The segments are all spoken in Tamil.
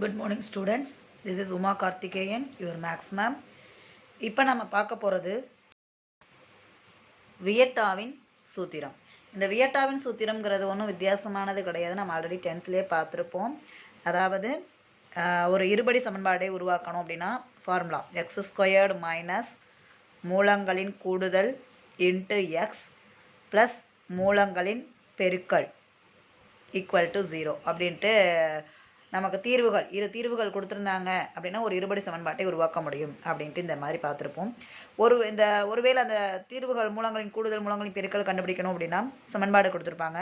Good morning students this is Uma Karthikeyan your maths ma'am இப்போ நம்ம பார்க்க போகிறது வியட்டாவின் சூத்திரம். இந்த வியட்டாவின் சூத்திரம்ங்கிறது ஒன்றும் வித்தியாசமானது கிடையாது. நம்ம ஆல்ரெடி டென்த்லேயே பார்த்துருப்போம். அதாவது ஒரு இருபடி சமன்பாடை உருவாக்கணும் அப்படின்னா ஃபார்முலா எக்ஸ் ஸ்கொயர்டு மைனஸ் மூலங்களின் கூடுதல் இன்ட்டு எக்ஸ் ப்ளஸ் மூலங்களின் பெருக்கல் ஈக்குவல் டு ஜீரோ அப்படின்ட்டு நமக்கு தீர்வுகள் இரு தீர்வுகள் கொடுத்துருந்தாங்க அப்படின்னா ஒரு இருபடி சமன்பாட்டை உருவாக்க முடியும் அப்படின்ட்டு இந்த மாதிரி பார்த்துருப்போம். ஒரு இந்த ஒருவேளை அந்த தீர்வுகள் மூலங்களின் கூடுதல் மூலங்களின் பெருக்கள் கண்டுபிடிக்கணும் அப்படின்னா சமன்பாடு கொடுத்துருப்பாங்க.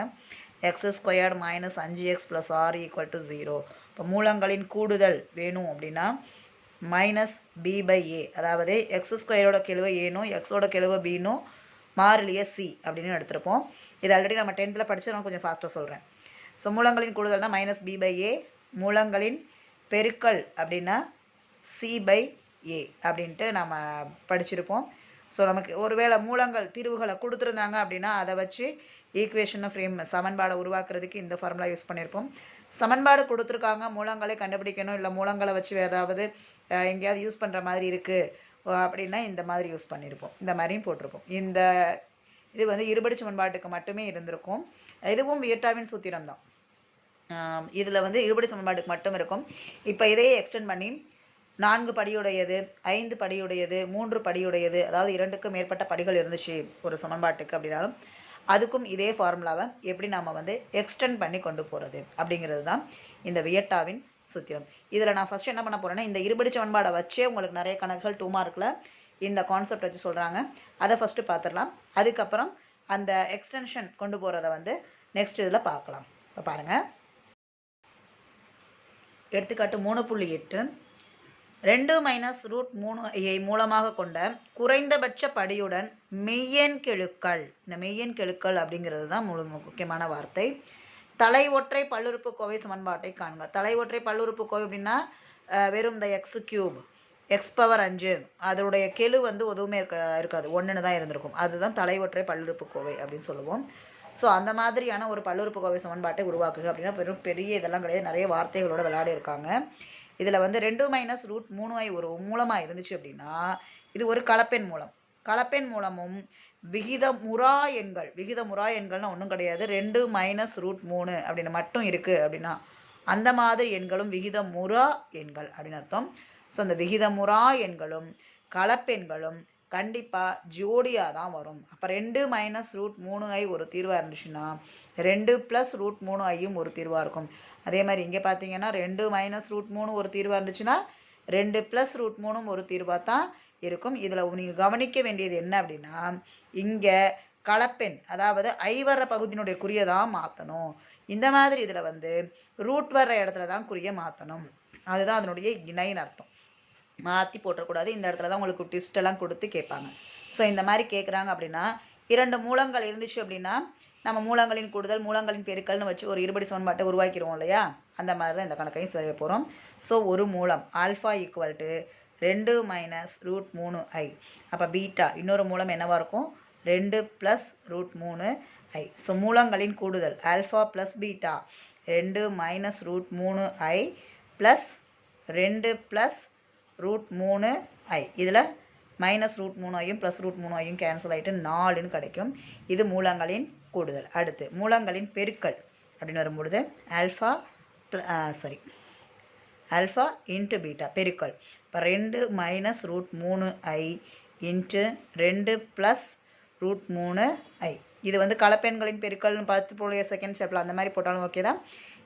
எக்ஸ் ஸ்கொயர்டு மைனஸ் அஞ்சு x plus r equal to zero இப்போ மூலங்களின் கூடுதல் வேணும் அப்படின்னா மைனஸ் பி பை ஏ அதாவது எக்ஸ் ஸ்கொயரோட கெழுவை ஏனும் எக்ஸோட கெழுவை பீனும் மாறிலிய சி அப்படின்னு எடுத்திருப்போம். இது ஆல்ரெடி நம்ம டென்த்தில் படித்து நான் கொஞ்சம் ஃபாஸ்ட்டாக சொல்கிறேன் ஸோ மூலங்களின் கூடுதல்னா மைனஸ் பி பை ஏ மூலங்களின் பெருக்கல் அப்படின்னா சி பை ஏ அப்படின்ட்டு நம்ம படிச்சிருப்போம். ஸோ நமக்கு ஒருவேளை மூலங்கள் தீர்வுகளை கொடுத்துருந்தாங்க அப்படின்னா அதை வச்சு ஈக்குவேஷனை ஃப்ரேம் சமன்பாடை உருவாக்குறதுக்கு இந்த ஃபார்முலா யூஸ் பண்ணியிருப்போம் சமன்பாடு கொடுத்துருக்காங்க மூலங்களை கண்டுபிடிக்கணும் இல்லை மூலங்களை வச்சு ஏதாவது எங்கேயாவது யூஸ் பண்ணுற மாதிரி இருக்குது அப்படின்னா இந்த மாதிரி யூஸ் பண்ணியிருப்போம் இந்த மாதிரியும் போட்டிருப்போம். இந்த இது வந்து இருபடி சமன்பாட்டுக்கு மட்டுமே இருந்திருக்கும். இதுவும் வியட்டாவின் சூத்திரம் தான் இதில் வந்து இருபடி சமன்பாட்டுக்கு மட்டும் இருக்கும். இப்போ இதையே எக்ஸ்டெண்ட் பண்ணி நான்கு படியுடையது ஐந்து படியுடையது மூன்று படியுடையது அதாவது இரண்டுக்கும் மேற்பட்ட படிகள் இருந்துச்சு ஒரு சமன்பாட்டுக்கு அப்படின்னாலும் அதுக்கும் இதே ஃபார்முலாவை எப்படி நாம் வந்து எக்ஸ்டெண்ட் பண்ணி கொண்டு போகிறது அப்படிங்கிறது தான் இந்த வியட்டாவின் சூத்திரம். இதில் நான் ஃபஸ்ட்டு என்ன பண்ண போகிறேன்னா இந்த இருபடி சமன்பாடை வச்சே உங்களுக்கு நிறைய கணக்குகள் டூ மார்க்கில் இந்த கான்செப்ட் வச்சு சொல்கிறாங்க அதை ஃபஸ்ட்டு பார்த்துடலாம் அதுக்கப்புறம் அந்த எக்ஸ்டென்ஷன் கொண்டு போகிறத வந்து நெக்ஸ்ட் இதில் பார்க்கலாம். இப்போ பாருங்கள் எடுத்துக்காட்டு மூணு புள்ளி எட்டு. ரெண்டு மைனஸ் ரூட் மூணு ஐ மூலமாக கொண்ட குறைந்தபட்ச படியுடன் மெய்யெண் கெழுக்கள். இந்த மெய்யெண் கெழுக்கள் அப்படிங்கிறது தான் முழு முக்கியமான வார்த்தை. தலை ஒற்றை பல்லுறுப்பு கோவை சமன்பாட்டை காண்க. தலை ஒற்றை பல்லுறுப்புக்கோவை அப்படின்னா வெறும் இந்த எக்ஸ் கியூப் எக்ஸ் பவர் அஞ்சு அதனுடைய கெழு வந்து எதுவுமே இருக்க இருக்காது. ஒன்றுன்னு தான் இருந்திருக்கும். அதுதான் தலை ஒற்றை பல்லுறுப்பு கோவை அப்படின்னு சொல்லுவோம். ஸோ அந்த மாதிரியான ஒரு பல்லுறுப்புக்கோவை சமன்பாட்டை உருவாக்குக அப்படின்னா பெரும் பெரிய இதெல்லாம் கிடையாது. நிறைய வார்த்தைகளோட விளையாடி இருக்காங்க இதில் வந்து ரெண்டு மைனஸ் ரூட் மூணு ஐ ஒரு மூலமாக இருந்துச்சு அப்படின்னா இது ஒரு கலப்பெண் மூலம். கலப்பெண் மூலமும் விகிதமுறா எண்கள் விகிதமுறா எண்கள்னா ஒன்றும் கிடையாது. ரெண்டு மைனஸ் ரூட் மூணு அப்படின்னு மட்டும் இருக்குது அப்படின்னா அந்த மாதிரி எண்களும் விகிதமுறா எண்கள் அப்படின்னு அர்த்தம். ஸோ அந்த விகிதமுறா எண்களும் கலப்பெண்களும் கண்டிப்பாக ஜோடியாக தான் வரும். அப்போ ரெண்டு மைனஸ் ரூட் மூணு ஐ ஒரு தீர்வாக இருந்துச்சுன்னா ரெண்டு ப்ளஸ் ரூட் மூணு ஐயும் ஒரு தீர்வாக இருக்கும். அதே மாதிரி இங்கே பார்த்தீங்கன்னா ரெண்டு மைனஸ் ரூட் மூணு ஒரு தீர்வாக இருந்துச்சுன்னா ரெண்டு ப்ளஸ் ரூட் மூணும் ஒரு தீர்வாக தான் இருக்கும். இதில் நீங்கள் கவனிக்க வேண்டியது என்ன அப்படின்னா இங்கே கலப்பெண் அதாவது ஐ வர்ற பகுதியினுடைய குறியை தான் மாற்றணும் இந்த மாதிரி இதில் வந்து ரூட் வர்ற இடத்துல தான் குறியை மாற்றணும் அதுதான் அதனுடைய இணைன்னு அர்த்தம். மாற்றி போட்டக்கூடாது இந்த இடத்துல தான் உங்களுக்கு டிஸ்ட் எல்லாம் கொடுத்து கேட்பாங்க. ஸோ இந்த மாதிரி கேட்குறாங்க அப்படின்னா இரண்டு மூலங்கள் இருந்துச்சு அப்படின்னா நம்ம மூலங்களின் கூடுதல் மூலங்களின் பெருக்கல்னு வச்சு ஒரு இருபடி சமன்பாட்டை உருவாக்கிடுவோம் இல்லையா? அந்த மாதிரி தான் இந்த கணக்கையும் செய்ய போகிறோம் ஸோ ஒரு மூலம் ஆல்ஃபா ஈக்குவல் டு ரெண்டு மைனஸ் ரூட் மூணு ஐ அப்போ பீட்டா இன்னொரு மூலம் என்னவாக இருக்கும்? ரெண்டு ப்ளஸ் ரூட் மூணு ஐ ஸோ மூலங்களின் கூடுதல் ஆல்ஃபா ப்ளஸ் பீட்டா ரெண்டு மைனஸ் ரூட் மூணு ஐ ப்ளஸ் ரெண்டு ப்ளஸ் ரூட் மூணு ஐ இதில் மைனஸ் ரூட் மூணு ஐயும் ப்ளஸ் ரூட் மூணு ஐயும் கேன்சல் ஆகிட்டு நாலுன்னு கிடைக்கும். இது மூலங்களின் கூடுதல். அடுத்து மூலங்களின் பெருக்கல் அப்படின்னு வரும்பொழுது alpha sorry alpha into beta பெருக்கல். இப்போ ரெண்டு மைனஸ் ரூட் மூணு ஐ இன்ட்டு ரெண்டு ப்ளஸ் ரூட் மூணு ஐ இது வந்து கலப்பெண்களின் பெருக்கல்னு பார்த்து போல செகண்ட் ஸ்டெப்பில் அந்த மாதிரி போட்டாலும் ஓகே தான்.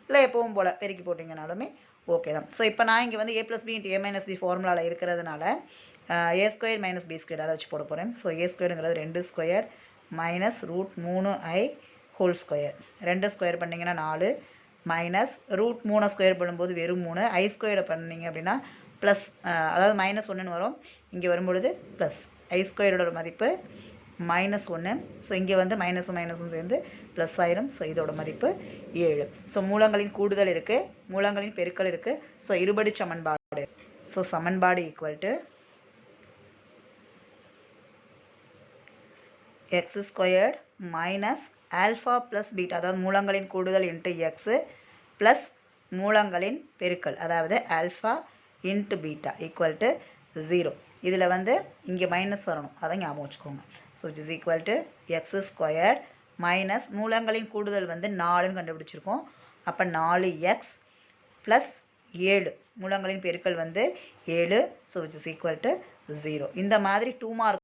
இல்லை எப்பவும் போல் பெருக்கி போட்டிங்கனாலுமே ஓகே தான். ஸோ இப்போ நான் இங்கே வந்து a plus b into a minus b ஃபார்முலாவில் இருக்கிறதுனால a square minus b square அதை வச்சு போட போகிறேன் ஸோ ஏ ஸ்கொயருங்கிறது ரெண்டு ஸ்கொயர் மைனஸ் ரூட் மூணு ஐ ஹோல் ஸ்கொயர் ரெண்டு ஸ்கொயர் பண்ணிங்கன்னா நாலு மைனஸ் ரூட் மூணு ஸ்கொயர் பண்ணும்போது வெறும் மூணு. ஐ ஸ்கொயரை பண்ணீங்க அப்படின்னா ப்ளஸ் அதாவது மைனஸ் ஒன்றுன்னு வரும். இங்கே வரும்பொழுது ப்ளஸ் ஐ ஸ்கொயரோட மதிப்பு மைனஸ் ஒன்று ஸோ இங்கே வந்து மைனஸும் மைனஸும் சேர்ந்து ப்ளஸ் ஆயிரும். ஸோ இதோட மதிப்பு ஏழு. ஸோ மூலங்களின் கூடுதல் இருக்குது மூலங்களின் பெருக்கல் இருக்குது ஸோ இருபடி சமன்பாடு. ஸோ சமன்பாடு equal to x squared minus alpha plus beta அதாவது மூலங்களின் கூடுதல் இன்ட்டு எக்ஸு ப்ளஸ் மூலங்களின் பெருக்கல். அதாவது alpha into beta equal to zero இதில் வந்து இங்கே மைனஸ் வரணும். அதை ஞாபகம் வச்சுக்கோங்க. So it is equal to x squared minus மூலங்களின் கூடுதல் வந்து நாலுன்னு கண்டுபிடிச்சிருக்கோம். அப்போ நாலு எக்ஸ் ப்ளஸ் ஏழு. மூலங்களின் பெருக்கல் வந்து ஏழு so which is equal to zero இந்த மாதிரி டூ மார்க்